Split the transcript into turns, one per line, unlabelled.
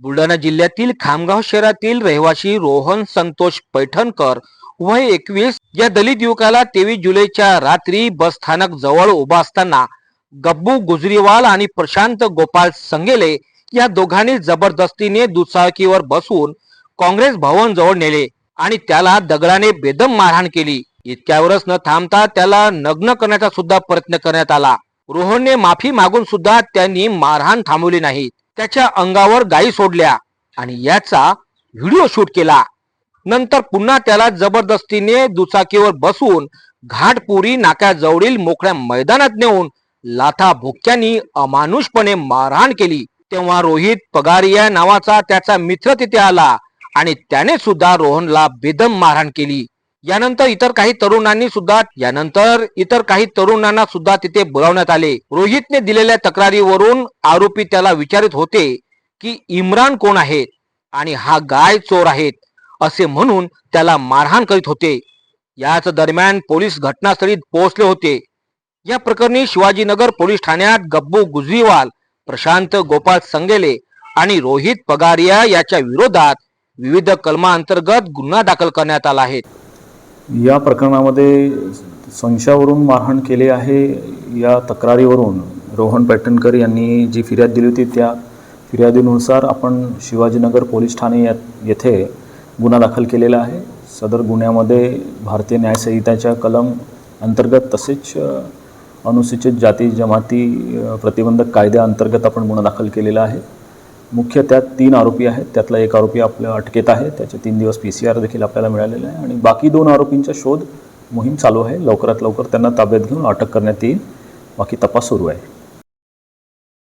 बुलढाणा जिल्ह्यातील खामगाव शहरातील रहिवासी रोहन संतोष पैठणकर वय एकवीस. या दलित युवकाला तेवीस जुलैच्या रात्री बस स्थानक जवळ उभा असताना गब्बू गुजरीवाल आणि प्रशांत गोपाल संगेले या दोघांनी जबरदस्तीने दुचाकीवर बसून काँग्रेस भवन जवळ नेले आणि त्याला दगडाने बेदम मारहाण केली. इतक्यावरच न थांबता त्याला नग्न करण्याचा सुद्धा प्रयत्न करण्यात आला. रोहनने माफी मागून सुद्धा त्यांनी मारहाण थांबवली नाही. त्याच्या अंगावर गायी सोडल्या आणि याचा व्हिडिओ शूट केला. नंतर पुन्हा त्याला जबरदस्तीने दुचाकीवर बसून घाटपुरी नाक्याजवळील मोकळ्या मैदानात नेऊन लाथा भुक्क्यांनी अमानुषपणे मारहाण केली. तेव्हा रोहित पगारिया नावाचा त्याचा मित्र तिथे आला आणि त्याने सुद्धा रोहनला बेदम मारहाण केली. यानंतर इतर काही तरुणांनी सुद्धा यानंतर इतर काही तरुणांना सुद्धा तिथे बोलावण्यात आले. रोहितने दिलेल्या तक्रारीवरून आरोपी त्याला विचारित होते की इम्रान कोण आहेत आणि हा गाय चोर आहेत? असे म्हणून त्याला मारहाण करीत होते. याच दरम्यान पोलीस घटनास्थळी पोहोचले होते. या प्रकरणी शिवाजीनगर पोलीस ठाण्यात गब्बू गुजरीवाल प्रशांत गोपाळ संगेले आणि रोहित पगारिया याच्या विरोधात विविध कलमांतर्गत गुन्हा दाखल करण्यात आला आहे.
या प्रकरणामध्ये संशयावरून मारहाण केले आहे. या तक्रारीवरून रोहन पैठणकर यांनी जी फिर्याद दिली होती त्या फिर्यादीनुसार आपण शिवाजीनगर पोलीस ठाणे या येथे गुन्हा दाखल केलेला आहे. सदर गुन्ह्यामध्ये भारतीय न्यायसंहिताच्या कलम अंतर्गत तसेच अनुसूचित जाती जमाती प्रतिबंधक कायद्याअंतर्गत आपण गुन्हा दाखल केलेला आहे. मुख्य त्यात तीन आरोपी आहेत. त्यातला एक आरोपी आपल्या अटकेत आहे. त्याचे तीन दिवस पी सी आर देखील आपल्याला मिळालेले आहे. आणि बाकी दोन आरोपींचा शोध मोहीम चालू आहे. लवकरात लवकर त्यांना ताब्यात घेऊन अटक करण्यात येईल. बाकी तपास सुरू आहे.